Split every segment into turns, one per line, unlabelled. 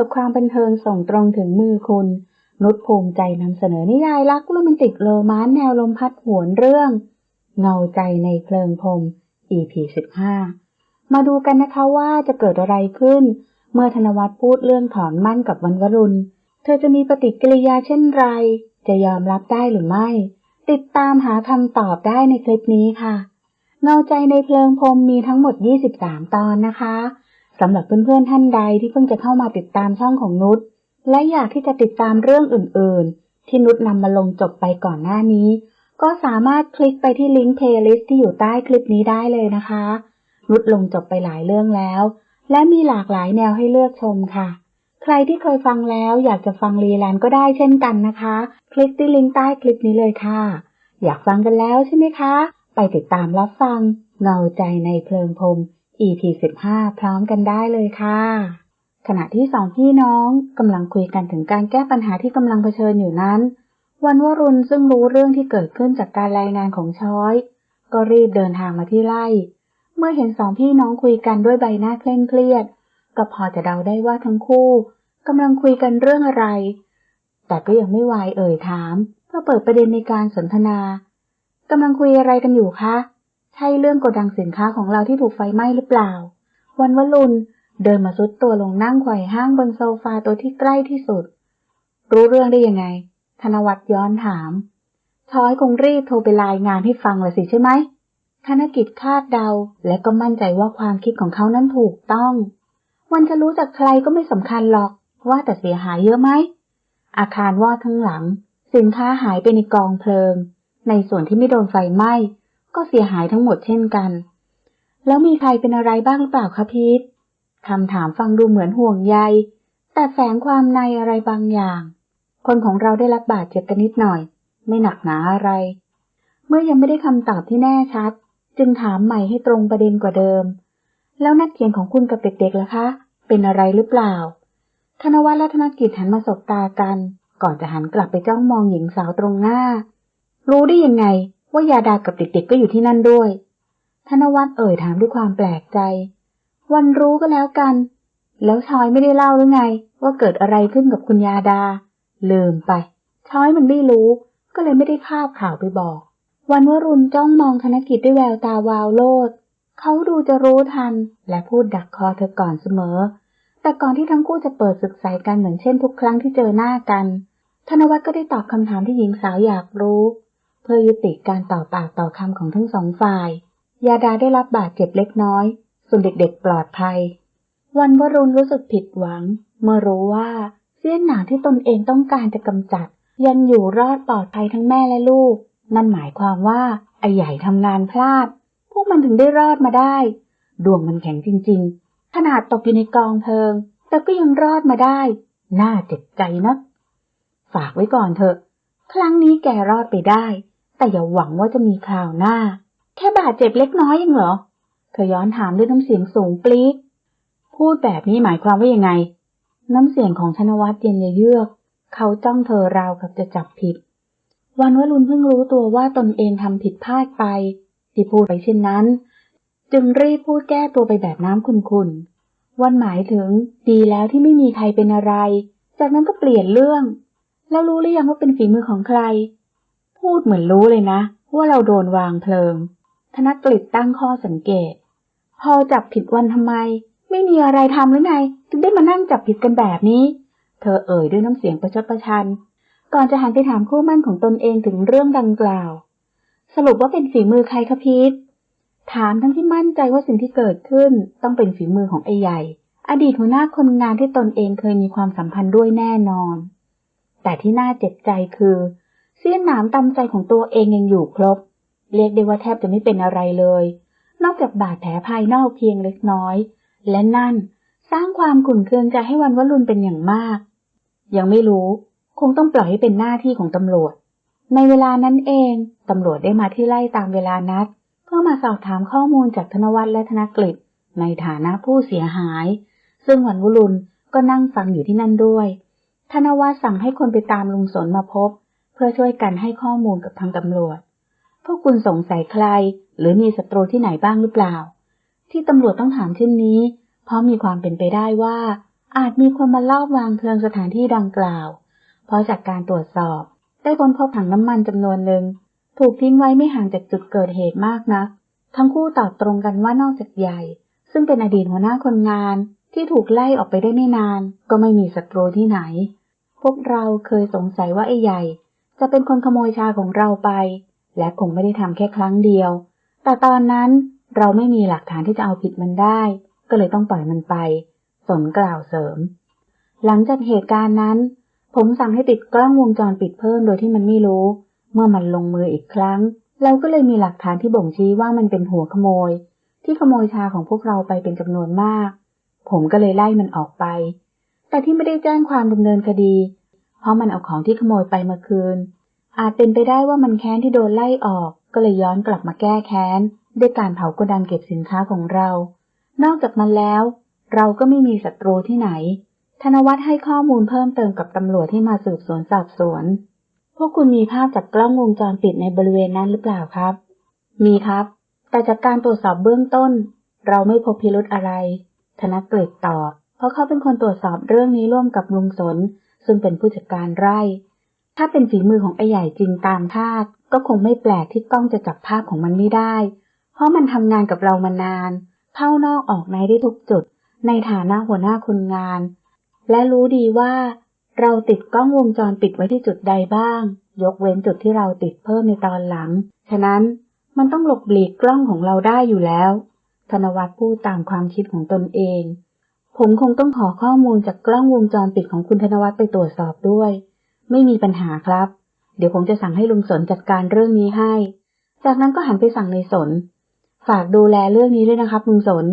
ร์ฟความบันเทิงส่งตรงถึงมือคุณ นุชภูมิใจนำเสนอนิยายรักโรแมนติกโรมานแนวลมพัดหวนเรื่อง เงาใจในเพลิงพรม EP 15 มาดูกันนะคะว่าจะเกิดอะไรขึ้น เมื่อธนวัฒน์พูดเรื่องถอนมั่นกับวันวรุณ เธอจะมีปฏิกิริยาเช่นไร จะยอมรับได้หรือไม่ ติดตามหาคำตอบได้ในคลิปนี้ค่ะ เงาใจในเพลิงพรมมีทั้งหมด 23 ตอนนะคะ สำหรับเพื่อนๆท่านใดที่เพิ่งจะเข้ามาติดตามช่องของนุชและอยากที่จะติดตามเรื่องอื่นๆ ที่นุชนำมาลงจบไปก่อนหน้านี้ ก็สามารถคลิกไปที่ลิงก์เพลย์ลิสต์ที่อยู่ใต้คลิปนี้ได้เลยนะคะ นุชลงจบไปหลายเรื่องแล้ว และมีหลากหลายแนวให้เลือกชมค่ะ ใครที่เคยฟังแล้วอยากจะฟังรีแลนก็ได้เช่นกันนะคะ คลิกที่ลิงก์ใต้คลิปนี้เลยค่ะ อยากฟังกันแล้วใช่ไหมคะ ไปติดตามรับฟังเงาใจในเพลิงพรม EP 15 พร้อมกันได้เลยค่ะ ขณะที่สองพี่น้องกำลังคุยกันถึงการแก้ปัญหาที่กำลังเผชิญอยู่นั้น วันวรุณซึ่งรู้เรื่องที่เกิดขึ้นจากการรายงานของช้อย ก็รีบเดินทางมาที่ไร่ เมื่อเห็นสองพี่น้องคุยกันด้วยใบหน้าเคร่งเครียด ก็พอจะเดาได้ว่าทั้งคู่กำลังคุยกันเรื่องอะไร แต่ก็ยังไม่วายเอ่ยถามเพื่อเปิดประเด็นในการสนทนากำลังคุยอะไรกันอยู่คะ ใช่เรื่องโกดังสินค้าของเราที่ถูกไฟไหม้หรือเปล่า วันวลุนเดินมาซุดตัวลงนั่งไขว่ห้างบนโซฟาตัวที่ใกล้ที่สุด รู้เรื่องได้ยังไง ธนวัฒน์ย้อนถาม ช้อยคงรีบโทรไปรายงานให้ฟังละสิใช่ไหม ธนกิจคาดเดาและก็มั่นใจว่าความคิดของเขานั้นถูกต้อง วันจะรู้จากใครก็ไม่สำคัญหรอก ว่าแต่เสียหายเยอะไหม อาคารวอดทั้งหลัง สินค้าหายไปในกองเพลิง ในส่วนที่ไม่โดนไฟไหม้ ก็เสียหายทั้งหมดเช่นกัน แล้วมีใครเป็นอะไรบ้างหรือเปล่าคะพีทคำถามฟังดูเหมือนห่วงใย แต่แฝงความในอะไรบางอย่าง คนของเราได้รับบาดเจ็บกันนิดหน่อย ไม่หนักหนาอะไร เมื่อยังไม่ได้คำตอบที่แน่ชัด จึงถามใหม่ให้ตรงประเด็นกว่าเดิม แล้วนักเขียนของคุณกับเด็กๆล่ะคะ เป็นอะไรหรือเปล่า ธนวัฒน์และธนกิจหันมาสบตากัน ก่อนจะหันกลับไปจ้องมองหญิงสาวตรงหน้า รู้ได้ยังไง ว่ายาดากับเด็กๆก็อยู่ที่นั่นด้วย ธนวัฒน์เอ่ยถามด้วยความแปลกใจ วันรู้ก็แล้วกัน แล้วชอยไม่ได้เล่าหรือไง ว่าเกิดอะไรขึ้นกับคุณยาดา ลืมไป ชอยมันไม่รู้ ก็เลยไม่ได้คาบข่าวไปบอก วันวรุณจ้องมองธนกิจด้วยแววตาวาวโลด เขาดูจะรู้ทัน และพูดดักคอเธอก่อนเสมอ แต่ก่อนที่ทั้งคู่จะเปิดศึกใสกันเหมือนเช่นทุกครั้งที่เจอหน้ากัน ธนวัฒน์ก็ได้ตอบคำถามที่หญิงสาวอยากรู้ เพื่อยุติการต่อปากต่อคำของทั้งสองฝ่าย ยาดาได้รับบาดเจ็บเล็กน้อย ส่วนเด็กๆปลอดภัย วันวรุณรู้สึกผิดหวัง เมื่อรู้ว่าเสี้ยนหนามที่ตนเองต้องการจะกำจัด ยังอยู่รอดปลอดภัยทั้งแม่และลูก นั่นหมายความว่าไอใหญ่ทำงานพลาด พวกมันถึงได้รอดมาได้ ดวงมันแข็งจริง ๆ ขนาดตกอยู่ในกองเพลิง แต่ก็ยังรอดมาได้ น่าเจ็บใจนะ ฝากไว้ก่อนเถอะ ครั้งนี้แกรอดไปได้ แต่อย่าหวังว่าจะมีคราวหน้า แค่บาดเจ็บเล็กน้อยเองเหรอ เธอย้อนถามด้วยน้ำเสียงสูงปลี๊ดพูดแบบนี้หมายความว่ายังไง น้ำเสียงของธนวัฒน์เย็นเยือก เขาจ้องเธอราวกับจะจับผิด วันวรุณเพิ่งรู้ตัวว่าตนเองทำผิดพลาดไปที่พูดไปเช่นนั้น จึงรีบพูดแก้ตัวไปแบบน้ำขุ่นๆ วันหมายถึงดีแล้วที่ไม่มีใครเป็นอะไร จากนั้นก็เปลี่ยนเรื่อง แล้วรู้หรือยังว่าเป็นฝีมือของใคร พูดเหมือนรู้เลยนะ ว่าเราโดนวางเพลิง ธนกฤษตั้งข้อสังเกต พอจับผิดวันทำไม ไม่มีอะไรทำหรือไงถึงได้มานั่งจับผิดกันแบบนี้ เธอเอ่ยด้วยน้ำเสียงประชดประชัน ก่อนจะหันไปถามคู่มั่นของตนเองถึงเรื่องดังกล่าว สรุปว่าเป็นฝีมือใครคะพีทถามทั้งที่มั่นใจว่าสิ่งที่เกิดขึ้นต้องเป็นฝีมือของไอ้ใหญ่ อดีตหัวหน้าคนงานที่ตนเองเคยมีความสัมพันธ์ด้วยแน่นอน แต่ที่น่าเจ็บใจคือ เสี้ยนหนามตำใจของตัวเองยังอยู่ครบ เรียกได้ว่าแทบจะไม่เป็นอะไรเลย นอกจากบาดแผลภายนอกเพียงเล็กน้อย และนั่นสร้างความขุ่นเคืองใจให้วันวรุณเป็นอย่างมาก ยังไม่รู้ คงต้องปล่อยให้เป็นหน้าที่ของตำรวจ ในเวลานั้นเองตำรวจได้มาที่ไล่ตามเวลานัด เพื่อมาสอบถามข้อมูลจากธนวัฒน์และธนกฤษในฐานะผู้เสียหาย ซึ่งวันวรุณก็นั่งฟังอยู่ที่นั่นด้วย ธนวัฒน์สั่งให้คนไปตามลุงสนมาพบ พื่อช่วยกันให้ข้อมูลกับทางตำรวจ พวกคุณสงสัยใคร หรือมีศัตรูที่ไหนบ้างหรือเปล่า ที่ตำรวจต้องถามเช่นนี้ เพราะมีความเป็นไปได้ว่า อาจมีคนมาลอบวางเพลิงสถานที่ดังกล่าว เพราะจากการตรวจสอบ ได้ค้นพบถังน้ำมันจำนวนหนึ่งถูกทิ้งไว้ไม่ห่างจากจุดเกิดเหตุมากนัก ทั้งคู่ตอบตรงกันว่านอกจากใหญ่ ซึ่งเป็นอดีตหัวหน้าคนงานที่ถูกไล่ออกไปได้ไม่นาน ก็ไม่มีศัตรูที่ไหน พวกเราเคยสงสัยว่าไอ้ใหญ่ จะเป็นคนขโมยชาของเราไป และคงไม่ได้ทำแค่ครั้งเดียว แต่ตอนนั้นเราไม่มีหลักฐานที่จะเอาผิดมันได้ ก็เลยต้องปล่อยมันไป สนกล่าวเสริม หลังจากเหตุการณ์นั้น ผมสั่งให้ติดกล้องวงจรปิดเพิ่มโดยที่มันไม่รู้ เมื่อมันลงมืออีกครั้ง เราก็เลยมีหลักฐานที่บ่งชี้ว่ามันเป็นหัวขโมย ที่ขโมยชาของพวกเราไปเป็นจำนวนมาก ผมก็เลยไล่มันออกไป แต่ที่ไม่ได้แจ้งความดำเนินคดี เพราะมันเอาของที่ขโมยไปมาคืน อาจเป็นไปได้ว่ามันแค้นที่โดนไล่ออก ก็เลยย้อนกลับมาแก้แค้นด้วยการเผาโกดังเก็บสินค้าของเรา นอกจากนั้นแล้ว เราก็ไม่มีศัตรูที่ไหน ธนวัฒน์ให้ข้อมูลเพิ่มเติมกับตำรวจที่มาสืบสวนสอบสวน พวกคุณมีภาพจากกล้องวงจรปิดในบริเวณนั้นหรือเปล่าครับ มีครับ แต่จากการตรวจสอบเบื้องต้น เราไม่พบพิรุธอะไร ธนกฤษตอบ เพราะเขาเป็นคนตรวจสอบเรื่องนี้ร่วมกับลุงสน ซึ่งเป็นผู้จัดการไร่ ถ้าเป็นฝีมือของไอ้ใหญ่จริงตามคาด ก็คงไม่แปลกที่กล้องจะจับภาพของมันไม่ได้ เพราะมันทำงานกับเรามานาน เข้านอกออกในได้ทุกจุด ในฐานะหัวหน้าคนงาน และรู้ดีว่า เราติดกล้องวงจรปิดไว้ที่จุดใดบ้าง ยกเว้นจุดที่เราติดเพิ่มในตอนหลัง ฉะนั้นมันต้องหลบหลีกกล้องของเราได้อยู่แล้ว ธนวัฒน์พูดตามความคิดของตนเอง ผมคงต้องขอข้อมูลจากกล้องวงจรปิดของคุณธนวัฒน์ไปตรวจสอบด้วย ไม่มีปัญหาครับ เดี๋ยวผมจะสั่งให้ลุงสนจัดการเรื่องนี้ให้ จากนั้นก็หันไปสั่งในสน ฝากดูแลเรื่องนี้ด้วยนะครับลุงสน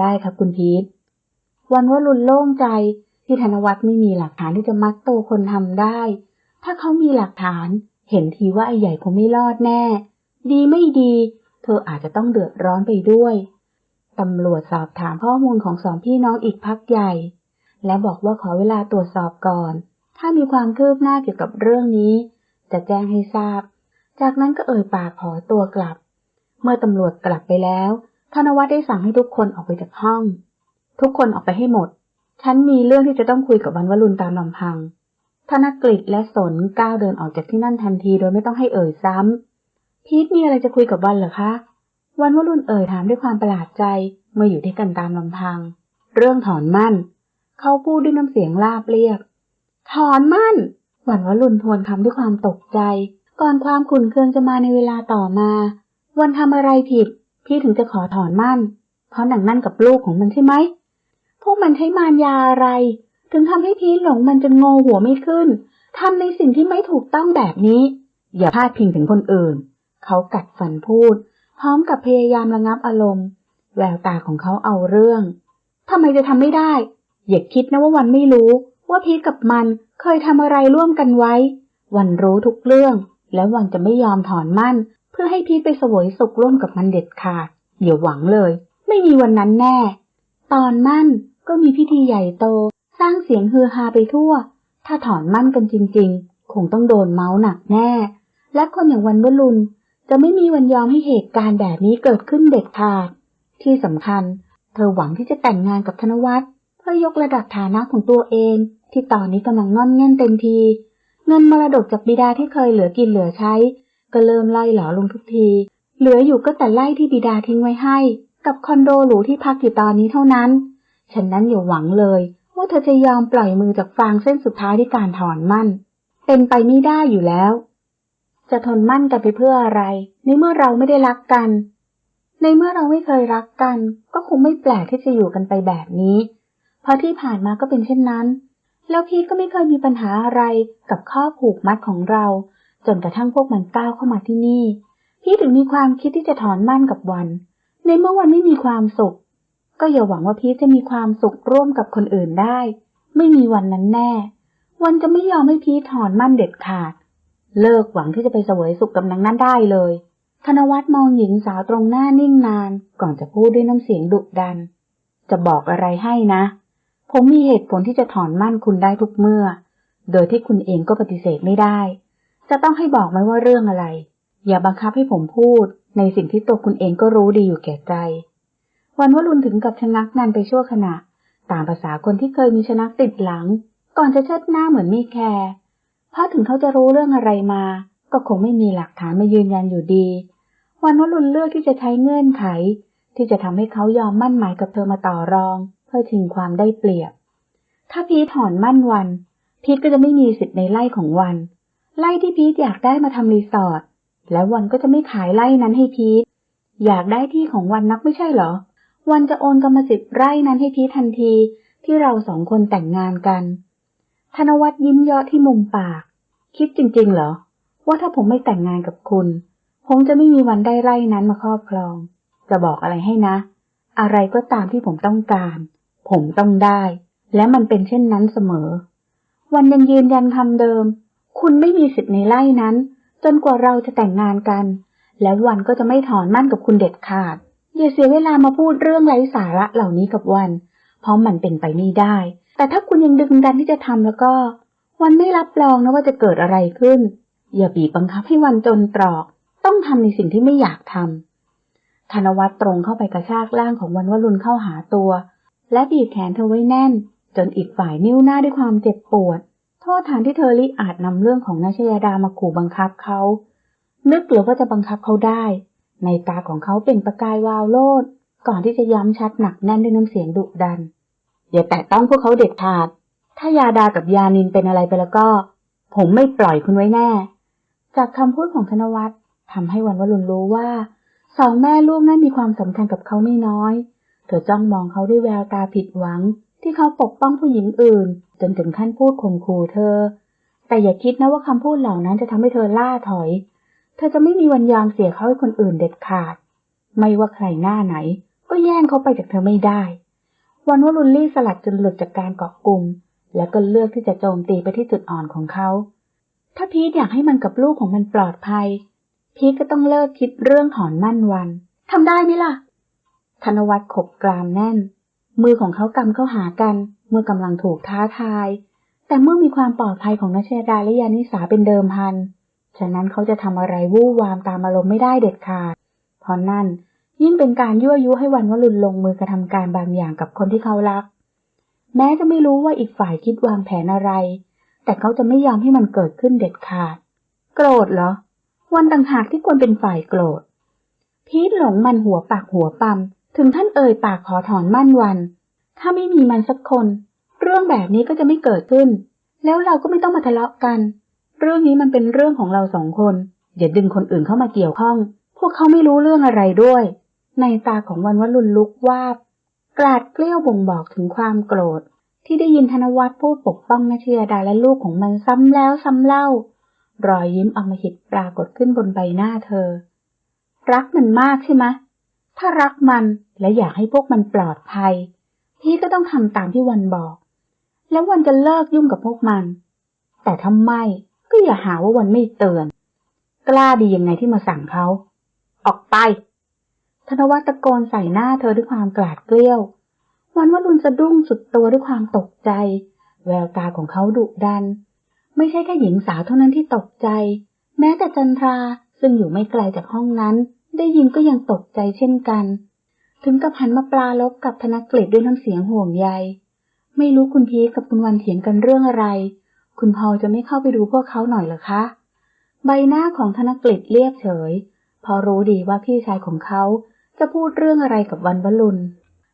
ได้ครับคุณพีท วันว่าลุนโล่งใจที่ธนวัฒน์ไม่มีหลักฐานที่จะมัดตัวคนทำได้ ถ้าเขามีหลักฐาน เห็นทีว่าไอ้ใหญ่คงไม่รอดแน่ ดีไม่ดี เธออาจจะต้องเดือดร้อนไปด้วย ตำรวจสอบถามข้อมูลของสองพี่น้องอีกพักใหญ่ และบอกว่าขอเวลาตรวจสอบก่อน ถ้ามีความคืบหน้าเกี่ยวกับเรื่องนี้ จะแจ้งให้ทราบ จากนั้นก็เอ่ยปากขอตัวกลับ เมื่อตำรวจกลับไปแล้วธนวัฒน์ได้สั่งให้ทุกคนออกไปจากห้อง ทุกคนออกไปให้หมด ฉันมีเรื่องที่จะต้องคุยกับวันวลุนตามลำพัง ธนกฤษและสนก้าวเดินออกจากที่นั่นทันทีโดยไม่ต้องให้เอ่ยซ้ำพีทมีอะไรจะคุยกับวันเหรอคะ วันวลุนเอ่ยถามด้วยความประหลาดใจเมื่ออยู่ด้วยกันตามลำพัง เรื่องถอนมั่น เขาพูดด้วยน้ำเสียงลาบเรียบ ถอนมั่น วันวลุนทวนคำด้วยความตกใจ ก่อนความขุ่นเคืองจะมาในเวลาต่อมา วันทำอะไรผิด พี่ถึงจะขอถอนมั่น เพราะหนังนั่นกับลูกของมันใช่ไหม พวกมันใช้มารยาอะไร ถึงทำให้พีทหลงมันจนโงหัวไม่ขึ้นทำในสิ่งที่ไม่ถูกต้องแบบนี้ อย่าพาดพิงถึงคนอื่น เขากัดฟันพูด พร้อมกับพยายามระงับอารมณ์ แววตาของเขาเอาเรื่องทำไมจะทำไม่ได้ อย่าคิดนะว่าวันไม่รู้ ว่าพีทกับมันเคยทำอะไรร่วมกันไว้ วันรู้ทุกเรื่อง และวันจะไม่ยอมถอนมั่น เพื่อให้พีทไปสวยสุขร่วมกับมันเด็ดขาดอย่าหวังเลย ไม่มีวันนั้นแน่ ตอนมั่นก็มีพิธีใหญ่โต สร้างเสียงฮือฮาไปทั่ว ถ้าถอนมั่นกันจริง ๆ คงต้องโดนเมาส์หนักแน่ และคนอย่างวันวลุน จะไม่มีวันยอมให้เหตุการณ์แบบนี้เกิดขึ้นเด็ดขาด ที่สำคัญ เธอหวังที่จะแต่งงานกับธนวัฒน์เพื่อยกระดับฐานะของตัวเอง ที่ตอนนี้กำลังงอนเง่นเต็มที เงินมรดกจากบิดาที่เคยเหลือกินเหลือใช้ ก็เริ่มไล่หลอลงทุกที เหลืออยู่ก็แต่ไล่ที่บิดาทิ้งไว้ให้ กับคอนโดหรูที่พักอยู่ตอนนี้เท่านั้น ฉันนั้นอย่าหวังเลยว่าเธอจะยอมปล่อยมือจากฟางเส้นสุดท้ายที่การถอนมั่น เป็นไปไม่ได้อยู่แล้ว จะทนมั่นกันไปเพื่ออะไร ในเมื่อเราไม่ได้รักกัน ในเมื่อเราไม่เคยรักกัน ก็คงไม่แปลกที่จะอยู่กันไปแบบนี้ เพราะที่ผ่านมาก็เป็นเช่นนั้น แล้วพี่ก็ไม่เคยมีปัญหาอะไรกับข้อผูกมัดของเรา จนกระทั่งพวกมันก้าวเข้ามาที่นี่ พี่ถึงมีความคิดที่จะถอนมั่นกับวัน ในเมื่อวันไม่มีความสุข ก็อย่าหวังว่าพีทจะมีความสุขร่วมกับคนอื่นได้ ไม่มีวันนั้นแน่ วันจะไม่ยอมให้พีทถอนมั่นเด็ดขาด เลิกหวังที่จะไปเสวยสุขกับนางนั้นได้เลย ธนวัฒน์มองหญิงสาวตรงหน้านิ่งนาน ก่อนจะพูดด้วยน้ำเสียงดุดัน จะบอกอะไรให้นะ ผมมีเหตุผลที่จะถอนมั่นคุณได้ทุกเมื่อ โดยที่คุณเองก็ปฏิเสธไม่ได้ จะต้องให้บอกไหมว่าเรื่องอะไร อย่าบังคับให้ผมพูด ในสิ่งที่ตัวคุณเองก็รู้ดีอยู่แก่ใจ วันวรุณถึงกับชะงักนันไปชั่วขณะ ตามภาษาคนที่เคยมีชะนักติดหลัง ก่อนจะเชิดหน้าเหมือนม่แคร์ เพราะถึงเขาจะรู้เรื่องอะไรมา ก็คงไม่มีหลักฐานมายืนยันอยู่ดีวันวรุณเลือกที่จะใช้เงื่อนไข ที่จะทำให้เขายอมมั่นหมายกับเธอมาต่อรอง เพื่อชิงความได้เปรียบ ถ้าพีทถอนมั่นวัน พีทก็จะไม่มีสิทธิ์ในไร่ของวันไร่ที่พีทอยากได้มาทำรีสอร์ทแล้ววันก็จะไม่ขายไร่นั้นให้พีทอยากได้ที่ของวันนักไม่ใช่เหรอ วันจะโอนกรรมสิทธิ์ไร่นั้นให้พีททันทีที่เราสองคนแต่งงานกัน ธนวัฒน์ยิ้มเยาะที่มุมปาก คิดจริงๆเหรอ ว่าถ้าผมไม่แต่งงานกับคุณ ผมจะไม่มีวันได้ไร่นั้นมาครอบครอง จะบอกอะไรให้นะ อะไรก็ตามที่ผมต้องการ ผมต้องได้ และมันเป็นเช่นนั้นเสมอ วันยังยืนยันคำเดิม คุณไม่มีสิทธิ์ในไร่นั้น จนกว่าเราจะแต่งงานกัน แล้ววันก็จะไม่ถอนมั่นกับคุณเด็ดขาดอย่าเสียเวลามาพูดเรื่องไร้สาระเหล่านี้กับวัน เพราะมันเป็นไปไม่ได้ แต่ถ้าคุณยังดึงดันที่จะทำแล้วก็ วันไม่รับรองนะว่าจะเกิดอะไรขึ้น อย่าบีบบังคับให้วันจนตรอก ต้องทำในสิ่งที่ไม่อยากทำธนวัฒน์ตรงเข้าไปกระชากล่างของวันวรุณเข้าหาตัว และบีบแขนเธอไว้แน่น จนอีกฝ่ายนิ้วหน้าด้วยความเจ็บปวด โทษฐานที่เธอลิอาจนำเรื่องของนาชยาดามาขู่บังคับเขา นึกหรือว่าจะบังคับเขาได้ ในตาของเขาเป็นประกายวาวโลด ก่อนที่จะย้ำชัดหนักแน่นด้วยน้ำเสียงดุดัน อย่าแตะต้องพวกเขาเด็ดขาด ถ้ายาดากับยานินเป็นอะไรไปแล้วก็ ผมไม่ปล่อยคุณไว้แน่ จากคำพูดของธนวัฒน์ทำให้วันวรุณรู้ว่า สองแม่ลูกนั้นมีความสำคัญกับเขาไม่น้อย เธอจ้องมองเขาด้วยแววตาผิดหวัง ที่เขาปกป้องผู้หญิงอื่น จนถึงขั้นพูดข่มขู่เธอ แต่อย่าคิดนะว่าคำพูดเหล่านั้นจะทำให้เธอล่าถอย เธอจะไม่มีวันยอมเสียเขาให้คนอื่นเด็ดขาด ไม่ว่าใครหน้าไหน ก็แย่งเขาไปจากเธอไม่ได้ วันวรุณลี่สลัดจนหลุดจากการเกาะกลุ่ม แล้วก็เลือกที่จะโจมตีไปที่จุดอ่อนของเขา ถ้าพีทอยากให้มันกับลูกของมันปลอดภัย พีทก็ต้องเลิกคิดเรื่องถอนมั่นวันทำได้ไหมล่ะ ธนวัฒน์ขบกรามแน่น มือของเขากำเข้าหากัน เมื่อกำลังถูกท้าทาย แต่เมื่อมีความปลอดภัยของนัชเชดาและยานิสาเป็นเดิมพัน ฉะนั้นเขาจะทำอะไรวู่วามตามอารมณ์ไม่ได้เด็ดขาด เพราะนั่นยิ่งเป็นการยั่วยุให้วันวลุนลงมือกระทำการบางอย่างกับคนที่เขารัก แม้จะไม่รู้ว่าอีกฝ่ายคิดวางแผนอะไร แต่เขาจะไม่ยอมให้มันเกิดขึ้นเด็ดขาด โกรธเหรอ วันต่างหากที่ควรเป็นฝ่ายโกรธ พีทหลงมันหัวปากหัวปั๊มถึงท่านเอ่ยปากขอถอนมั่นวัน ถ้าไม่มีมันสักคน เรื่องแบบนี้ก็จะไม่เกิดขึ้น แล้วเราก็ไม่ต้องมาทะเลาะกัน เรื่องนี้มันเป็นเรื่องของเราสองคน อย่าดึงคนอื่นเข้ามาเกี่ยวข้อง พวกเขาไม่รู้เรื่องอะไรด้วย ในตาของวันวัลุนลุกวาบ กราดเกลี้ยวบ่งบอกถึงความโกรธ ที่ได้ยินธนวัฒน์พูดปกป้องนาชยดาและลูกของมันซ้ำแล้วซ้ำเล่า รอยยิ้มอมหิตปรากฏขึ้นบนใบหน้าเธอ รักมันมากใช่ไหมถ้ารักมันและอยากให้พวกมันปลอดภัย พี่ก็ต้องทำตามที่วันบอก แล้ววันจะเลิกยุ่งกับพวกมัน แต่ถ้าไม่ก็อย่าหาว่าวันไม่เตือน กล้าดียังไงที่มาสั่งเขา ออกไป ธนวัฒน์ตะโกนใส่หน้าเธอด้วยความกลาดเกลี้ยว วันวรุณสะดุ้งสุดตัวด้วยความตกใจ แววตาของเขาดุดัน ไม่ใช่แค่หญิงสาวเท่านั้นที่ตกใจ แม้แต่จันทราซึ่งอยู่ไม่ไกลจากห้องนั้น ได้ยินก็ยังตกใจเช่นกัน ถึงกับหันมาปลาลบกับธนกฤษด้วยน้ำเสียงห่วงใย ไม่รู้คุณพีกับคุณวันเถียงกันเรื่องอะไร คุณพอจะไม่เข้าไปดูพวกเขาหน่อยหรอคะ ใบหน้าของธนกฤษเรียบเฉย พอรู้ดีว่าพี่ชายของเขา จะพูดเรื่องอะไรกับวันวลุน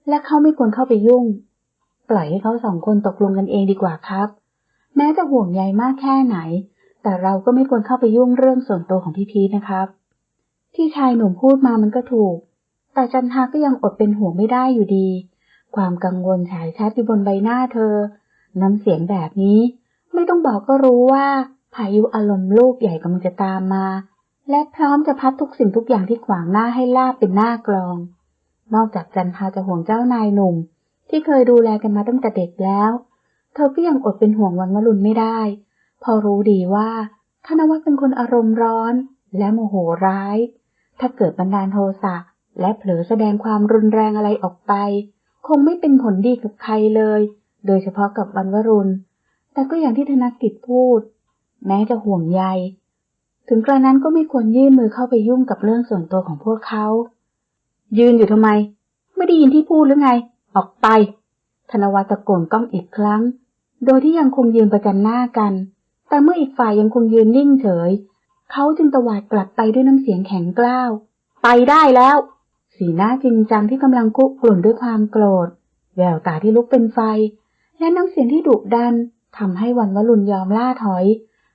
และเขาไม่ควรเข้าไปยุ่ง ปล่อยให้เขาสองคนตกลงกันเองดีกว่าครับ แม้จะห่วงใยมากแค่ไหน แต่เราก็ไม่ควรเข้าไปยุ่งเรื่องส่วนตัวของพี่พีทนะครับ ที่ชายหนุ่มพูดมามันก็ถูก แต่จันทาก็ยังอดเป็นห่วงไม่ได้อยู่ดี ความกังวลฉายชัดอยู่บนใบหน้าเธอ น้ำเสียงแบบนี้ ไม่ต้องบอกก็รู้ว่าพายุอารมณ์ลูกใหญ่กำลังจะตามมา และพร้อมจะพัดทุกสิ่งทุกอย่างที่ขวางหน้าให้ลาบเป็นหน้ากลอง นอกจากจันทาจะห่วงเจ้านายหนุ่ม ที่เคยดูแลกันมาตั้งแต่เด็กแล้ว เธอก็ยังอดเป็นห่วงวันวลุนไม่ได้ พอรู้ดีว่าธนวัฒน์เป็นคนอารมณ์ร้อน และโมโหร้าย ถ้าเกิดบันดาลโทสะและเผลอแสดงความรุนแรงอะไรออกไป คงไม่เป็นผลดีกับใครเลย โดยเฉพาะกับวันวรุณ แต่ก็อย่างที่ธนกิจพูด แม้จะห่วงใย ถึงกระนั้นก็ไม่ควรยื่นมือเข้าไปยุ่งกับเรื่องส่วนตัวของพวกเขา ยืนอยู่ทำไมไม่ไม่ได้ยินที่พูดหรือไง ออกไป ธนวัตะโกนก้องอีกครั้ง โดยที่ยังคงยืนประจันหน้ากัน แต่เมื่ออีกฝ่ายยังคงยืนนิ่งเฉย เขาจึงตวาดกลับไปด้วยน้ำเสียงแข็งกร้าว ไปได้แล้ว สีหน้าจริงจังที่กำลังคุกรุ่นด้วยความโกรธ แววตาที่ลุกเป็นไฟ และน้ำเสียงที่ดุดันทำให้วันวลุนยอมล่าถอย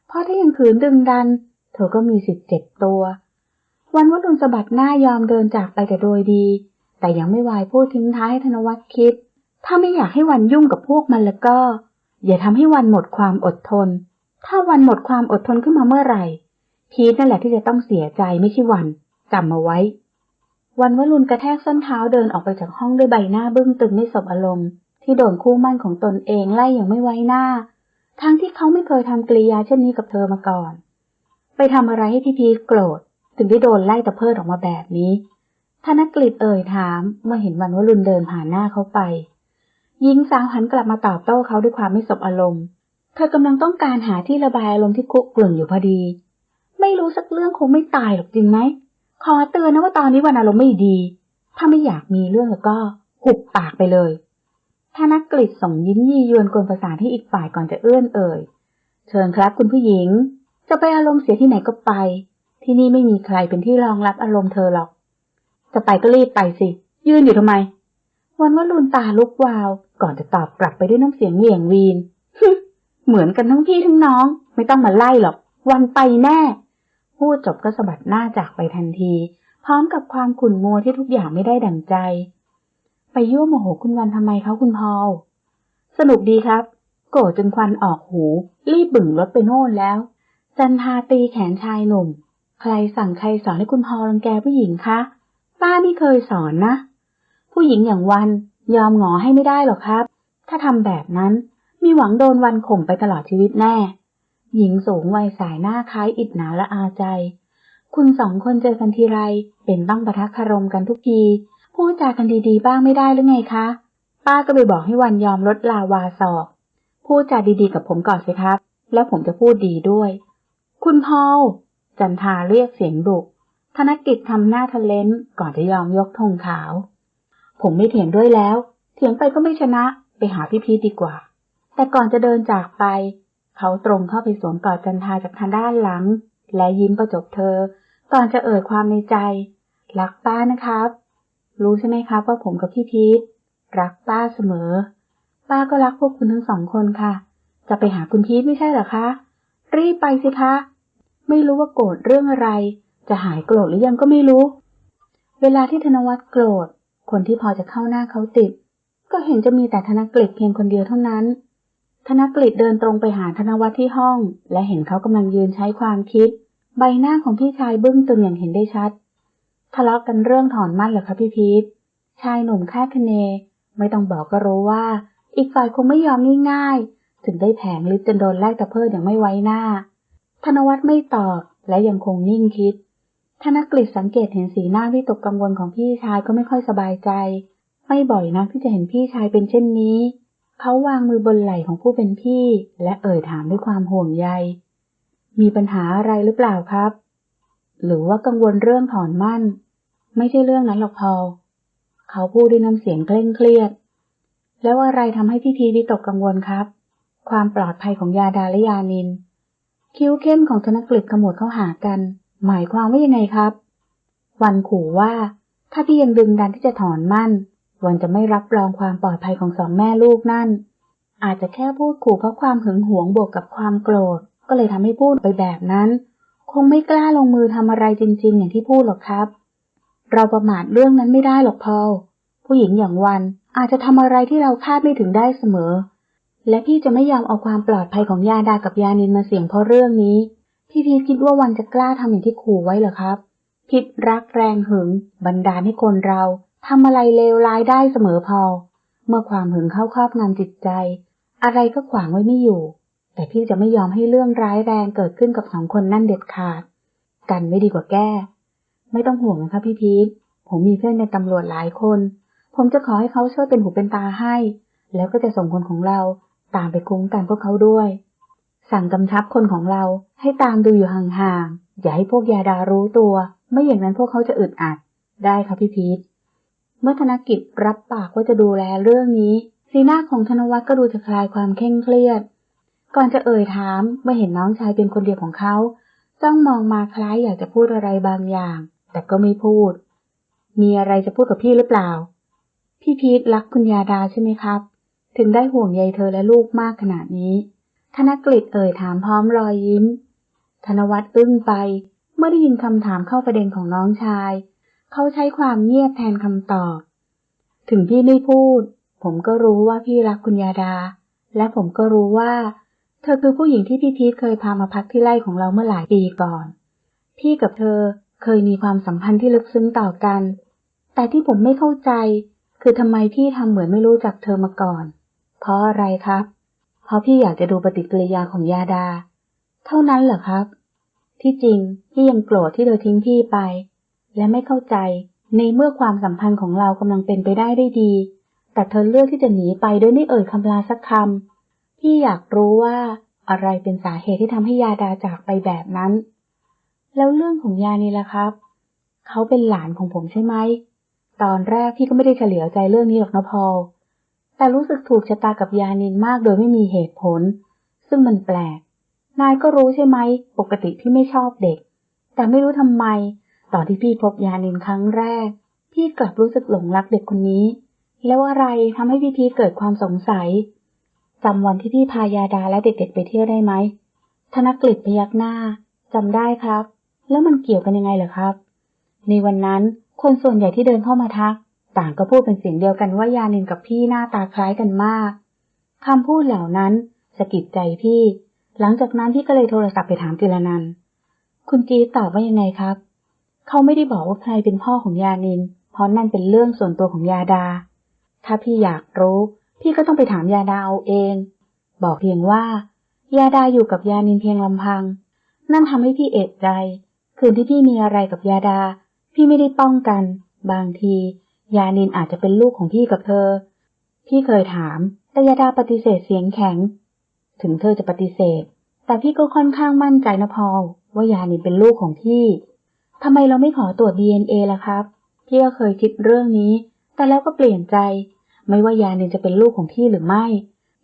เพราะถ้ายังขืนดึงดัน เธอก็มีสิทธิ์เจ็บตัว วันวัลุนสะบัดหน้ายอมเดินจากไปแต่โดยดี แต่ยังไม่วายพูดทิ้งท้ายให้ธนวัฒน์คิด ถ้าไม่อยากให้วันยุ่งกับพวกมันแล้วก็ อย่าทำให้วันหมดความอดทน ถ้าวันหมดความอดทนขึ้นมาเมื่อไหร่ พีทนั่นแหละที่จะต้องเสียใจไม่ใช่วันจำมาไว้ วันวลุนกระแทกส้นเท้าเดินออกไปจากห้องด้วยใบหน้าบึ้งตึงไม่สบอารมณ์ ที่โดนคู่มั่นของตนเองไล่อย่างไม่ไว้หน้า ทั้งที่เขาไม่เคยทำกริยาเช่นนี้กับเธอมาก่อน ไปทำอะไรให้พี่พีโกรธ ถึงได้โดนไล่ตะเพิดออกมาแบบนี้ธนกฤษเอ่ยถามเมื่อเห็นวันวลุนเดินผ่านหน้าเขาไป หญิงสาวหันกลับมาตอบโต้เขาด้วยความไม่สบอารมณ์ เธอกำลังต้องการหาที่ระบายอารมณ์ที่คุกกลุ่นอยู่พอดี ไม่รู้สักเรื่องคงไม่ตายหรอกจริงไหม ขอเตือนนะว่าตอนนี้วันอารมณ์ไม่ดี ถ้าไม่อยากมีเรื่องแล้วก็หุบปากไปเลยธนกฤษส่งยิ้มยี่ยวนกวนประสานให้อีกฝ่ายก่อนจะเอื้อนเอ่ย เชิญครับคุณผู้หญิง จะไปอารมณ์เสียที่ไหนก็ไป ที่นี่ไม่มีใครเป็นที่รองรับอารมณ์เธอหรอก จะไปก็รีบไปสิ ยืนอยู่ทำไม วันว่าลุนตาลุกวาว ก่อนจะตอบกลับไปด้วยน้ำเสียงเหวี่ยงวีน เหมือนกันทั้งพี่ทั้งน้อง ไม่ต้องมาไล่หรอก วันไปแน่ พูดจบก็สะบัดหน้าจากไปทันที พร้อมกับความขุ่นมัวที่ทุกอย่างไม่ได้ดั่งใจ ไปยั่วโมโหคุณวันทำไมเขาคุณพอลสนุกดีครับ โกรธจนควันออกหู รีบบึ่งรถไปโน่นแล้ว จันทาตีแขนชายหนุ่ม ใครสั่งใครสอนให้คุณพอลรังแกผู้หญิงคะ ป้าไม่เคยสอนนะ ผู้หญิงอย่างวันยอมหงอให้ไม่ได้หรอกครับ ถ้าทำแบบนั้นมีหวังโดนวันข่มไปตลอดชีวิตแน่ หญิงสูงวัยสายหน้าคล้ายอิดหนาและอาใจ คุณสองคนเจอกันทีไรเป็นต้องประทักคารมกันทุกที พูดจากันดีๆ บ้างไม่ได้หรือไงคะ ป้าก็ไปบอกให้วันยอมลดลาวาศอก พูดจาดีๆ กับผมก่อนสิครับ แล้วผมจะพูดดีด้วย คุณพอลจันทาเรียกเสียงดุธนกิจทำหน้าทะเลนก่อนจะยอมยกธงขาว ผมไม่เถียงด้วยแล้ว เถียงไปก็ไม่ชนะ ไปหาพี่พีทดีกว่า แต่ก่อนจะเดินจากไป เขาตรงเข้าไปสวมกอดจันทาจากทางด้านหลัง และยิ้มประจบเธอ ก่อนจะเอ่ยความในใจ รักป้านะครับ รู้ใช่ไหมครับว่าผมกับพี่พีทรักป้าเสมอ ป้าก็รักพวกคุณทั้งสองคนค่ะ จะไปหาคุณพีทไม่ใช่เหรอคะ รีบไปสิคะ ไม่รู้ว่าโกรธเรื่องอะไร จะหายโกรธหรือยังก็ไม่รู้ เวลาที่ธนวัฒน์โกรธ คนที่พอจะเข้าหน้าเขาติด ก็เห็นจะมีแต่ธนกฤษเพียงคนเดียวเท่านั้น ธนกฤษเดินตรงไปหาธนวัฒน์ที่ห้อง และเห็นเขากำลังยืนใช้ความคิด ใบหน้าของพี่ชายบึ้งตึงอย่างเห็นได้ชัด ทะเลาะกันเรื่องถอนมั่นเหรอคะพี่พีทชายหนุ่มคาคเน ไม่ต้องบอกก็รู้ว่า อีกฝ่ายคงไม่ยอมง่ายๆ ถึงได้แผงลิบจนโดนไล่ตะเพิดอย่างไม่ไว้หน้า ธนวัฒน์ไม่ตอบและยังคงนิ่งคิด ธนกฤษสังเกตเห็นสีหน้าวิตกกังวลของพี่ชายก็ไม่ค่อยสบายใจ ไม่บ่อยนักที่จะเห็นพี่ชายเป็นเช่นนี้ เขาวางมือบนไหล่ของผู้เป็นพี่ และเอ่ยถามด้วยความห่วงใย มีปัญหาอะไรหรือเปล่าครับ หรือว่ากังวลเรื่องถอนมั่น ไม่ใช่เรื่องนั้นหรอกพอเขาพูดด้วยน้ำเสียงเคร่งเครียด แล้วอะไรทำให้พี่พีวิตกกังวลครับ ความปลอดภัยของยาดาและยานิน คิ้วเข้มของธนกฤษขมวดเข้าหากัน หมายความว่ายังไงครับ วันขู่ว่า ถ้าพี่ยังดึงดันที่จะถอนมั่น วันจะไม่รับรองความปลอดภัยของสองแม่ลูกนั่น อาจจะแค่พูดขู่เพราะความหึงหวงบวกกับความโกรธ ก็เลยทำให้พูดไปแบบนั้น คงไม่กล้าลงมือทำอะไรจริง ๆ อย่างที่พูดหรอกครับ เราประมาทเรื่องนั้นไม่ได้หรอกพอลผู้หญิงอย่างวันอาจจะทำอะไรที่เราคาดไม่ถึงได้เสมอ และพี่จะไม่ยอมเอาความปลอดภัยของยาดากับยานินมาเสี่ยงเพราะเรื่องนี้ พี่พีคิดว่าวันจะกล้าทำอย่างที่ขู่ไว้เหรอครับ พิษรักแรงหึง บันดาลให้คนเราทำอะไรเลวร้ายได้เสมอพอ เมื่อความหึงเข้าครอบงำจิตใจ อะไรก็ขวางไว้ไม่อยู่ แต่พี่จะไม่ยอมให้เรื่องร้ายแรงเกิดขึ้นกับสองคนนั่นเด็ดขาด กันไม่ดีกว่าแก้ ไม่ต้องห่วงนะคะพี่พีทผมมีเพื่อนในตำรวจหลายคน ผมจะขอให้เขาช่วยเป็นหูเป็นตาให้ แล้วก็จะส่งคนของเรา ตามไปคุ้มกันพวกเขาด้วย สั่งกำชับคนของเราให้ตามดูอยู่ห่างๆ อย่าให้พวกยาดารู้ตัว ไม่อย่างนั้นพวกเขาจะอึดอัด ได้ครับพี่พีทเมื่อธนกิจรับปากว่าจะดูแลเรื่องนี้ สีหน้าของธนวัฒน์ก็ดูจะคลายความเคร่งเครียด ก่อนจะเอ่ยถามเมื่อเห็นน้องชายเป็นคนเดียวของเขาจ้องมองมาคล้ายอยากจะพูดอะไรบางอย่าง แต่ก็ไม่พูด มีอะไรจะพูดกับพี่หรือเปล่า พี่พีทรักคุณยาดาใช่ไหมครับ ถึงได้ห่วงใยเธอและลูกมากขนาดนี้ ธนกฤษเอ่ยถามพร้อมรอยยิ้ม ธนวัฒน์อึ้งไป เมื่อได้ยินคำถามเข้าประเด็นของน้องชาย เขาใช้ความเงียบแทนคำตอบ ถึงพี่ไม่พูด ผมก็รู้ว่าพี่รักคุณยาดา และผมก็รู้ว่า เธอคือผู้หญิงที่พี่พีทเคยพามาพักที่ไร่ของเราเมื่อหลายปีก่อน พี่กับเธอเคยมีความสัมพันธ์ที่ลึกซึ้งต่อกัน แต่ที่ผมไม่เข้าใจ คือทำไมพี่ทำเหมือนไม่รู้จักเธอมาก่อน เพราะอะไรครับ เพราะพี่อยากจะดูปฏิกิริยาของยาดา เท่านั้นเหรอครับ ที่จริงพี่ยังโกรธที่เธอทิ้งพี่ไป และไม่เข้าใจในเมื่อความสัมพันธ์ของเรากำลังเป็นไปได้ได้ดี แต่เธอเลือกที่จะหนีไปโดยไม่เอ่ยคำลาสักคำพี่อยากรู้ว่าอะไรเป็นสาเหตุที่ทำให้ยาดาจากไปแบบนั้น แล้วเรื่องของยานี่ล่ะครับ เขาเป็นหลานของผมใช่ไหม ตอนแรกพี่ก็ไม่ได้เฉลียวใจเรื่องนี้หรอกนะพอล แต่รู้สึกถูกชะตากับยานินมากโดยไม่มีเหตุผล ซึ่งมันแปลก นายก็รู้ใช่ไหม ปกติพี่ไม่ชอบเด็ก แต่ไม่รู้ทำไม ตอนที่พี่พบยานินครั้งแรก พี่กลับรู้สึกหลงรักเด็กคนนี้ แล้วอะไรทำให้พี่พีเกิดความสงสัยจำวันที่พี่พายาดาและเด็กๆไปเที่ยวได้ไหม ธนกฤษพยักหน้าจำได้ครับ แล้วมันเกี่ยวกันยังไงเหรอครับ ในวันนั้นคนส่วนใหญ่ที่เดินเข้ามาทัก ต่างก็พูดเป็นเสียงเดียวกันว่ายานินกับพี่หน้าตาคล้ายกันมากคำพูดเหล่านั้นสะกิดใจพี่ หลังจากนั้นพี่ก็เลยโทรศัพท์ไปถามจิรนันคุณจีตอบว่ายังไงครับ เขาไม่ได้บอกว่าใครเป็นพ่อของยานิน เพราะนั่นเป็นเรื่องส่วนตัวของยาดา ถ้าพี่อยากรู้ พี่ก็ต้องไปถามยาดาเอาเอง บอกเพียงว่า ยาดาอยู่กับยานินเพียงลำพัง นั่นทำให้พี่เอะใจ คืนที่พี่มีอะไรกับยาดา พี่ไม่ได้ป้องกัน บางที ยานินอาจจะเป็นลูกของพี่กับเธอ พี่เคยถาม แต่ยาดาปฏิเสธเสียงแข็ง ถึงเธอจะปฏิเสธ แต่พี่ก็ค่อนข้างมั่นใจนะพอลว่ายานินเป็นลูกของพี่ทำไมเราไม่ขอตรวจ DNA ล่ะครับ พี่ก็เคยคิดเรื่องนี้ แต่แล้วก็เปลี่ยนใจ ไม่ว่ายานินจะเป็นลูกของพี่หรือไม่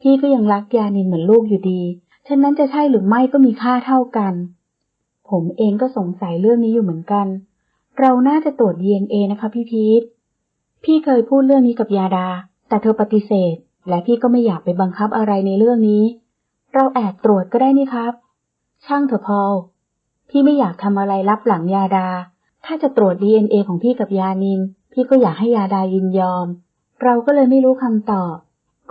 พี่ก็ยังรักยานินเหมือนลูกอยู่ดี ฉะนั้นจะใช่หรือไม่ก็มีค่าเท่ากัน ผมเองก็สงสัยเรื่องนี้อยู่เหมือนกัน เราน่าจะตรวจ DNA นะคะพี่พีท พี่เคยพูดเรื่องนี้กับยาดา แต่เธอปฏิเสธ และพี่ก็ไม่อยากไปบังคับอะไรในเรื่องนี้ เราแอบตรวจก็ได้นี่ครับ ช่างเถอะพอลพี่ไม่อยากทำอะไรลับหลังยาดา ถ้าจะตรวจ DNA ของพี่กับยานิน พี่ก็อยากให้ยาดายินยอม เราก็เลยไม่รู้คำตอบ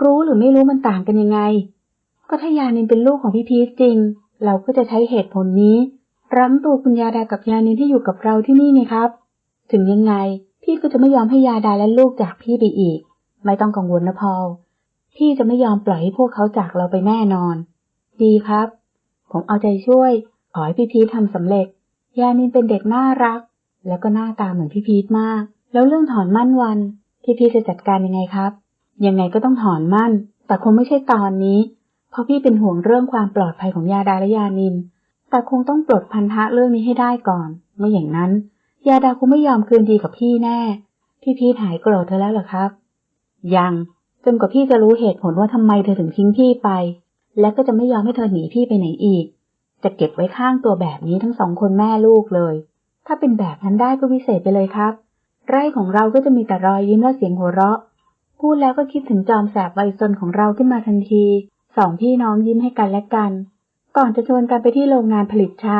รู้หรือไม่รู้มันต่างกันยังไง ก็ถ้ายานินเป็นลูกของพี่พีชจริง เราก็จะใช้เหตุผลนี้รั้งตัวคุณยาดากับยานินที่อยู่กับเราที่นี่ไงครับ ถึงยังไง พี่ก็จะไม่ยอมให้ยาดาและลูกจากพี่ไปอีก ไม่ต้องกังวลนะพอลพี่จะไม่ยอมปล่อยให้พวกเขาจากเราไปแน่นอน ดีครับ ผมเอาใจช่วย ขอให้พี่พีททำสำเร็จ ยานินเป็นเด็กน่ารัก แล้วก็หน้าตาเหมือนพี่พีทมาก แล้วเรื่องถอนมั่นวัน พี่พีทจะจัดการยังไงครับ ยังไงก็ต้องถอนมั่น แต่คงไม่ใช่ตอนนี้ เพราะพี่เป็นห่วงเรื่องความปลอดภัยของยาดาและยานิน แต่คงต้องปลดพันธะเรื่องนี้ให้ได้ก่อน ไม่อย่างนั้น ยาดาคงไม่ยอมคืนดีกับพี่แน่ พี่พีทหายโกรธเธอแล้วเหรอครับ ยังจนกว่าพี่จะรู้เหตุผลว่าทำไมเธอถึงทิ้งพี่ไป และก็จะไม่ยอมให้เธอหนีพี่ไปไหนอีก จะเก็บไว้ข้างตัวแบบนี้ทั้งสองคนแม่ลูกเลย ถ้าเป็นแบบนั้นได้ก็วิเศษไปเลยครับ ไร่ของเราก็จะมีแต่รอยยิ้มและเสียงหัวเราะ พูดแล้วก็คิดถึงจอมแสบวัยซนของเราขึ้นมาทันที สองพี่น้องยิ้มให้กันและกัน ก่อนจะชวนกันไปที่โรงงานผลิตชา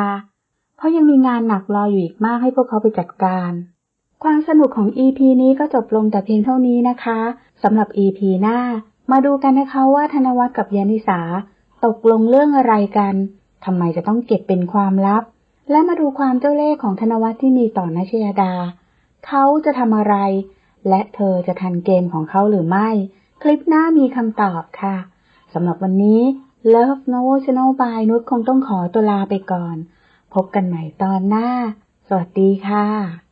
เพราะยังมีงานหนักรออยู่อีกมากให้พวกเขาไปจัดการ ความสนุกของ EP นี้ก็จบลงแต่เพียงเท่านี้นะคะสำหรับ EP หน้า มาดูกันนะคะว่าธนวัฒน์กับยานิสา ตกลงเรื่องอะไรกันทำไมจะต้องเก็บเป็นความลับ และมาดูความเจ้าเล่ห์ของธนวัฒน์ที่มีต่อนัชยดา เขาจะทำอะไร และเธอจะทันเกมของเขาหรือไม่ คลิปหน้ามีคำตอบค่ะสำหรับวันนี้ Love Novo Channel by นุชคงต้องขอตัวลาไปก่อน พบกันใหม่ตอนหน้า สวัสดีค่ะ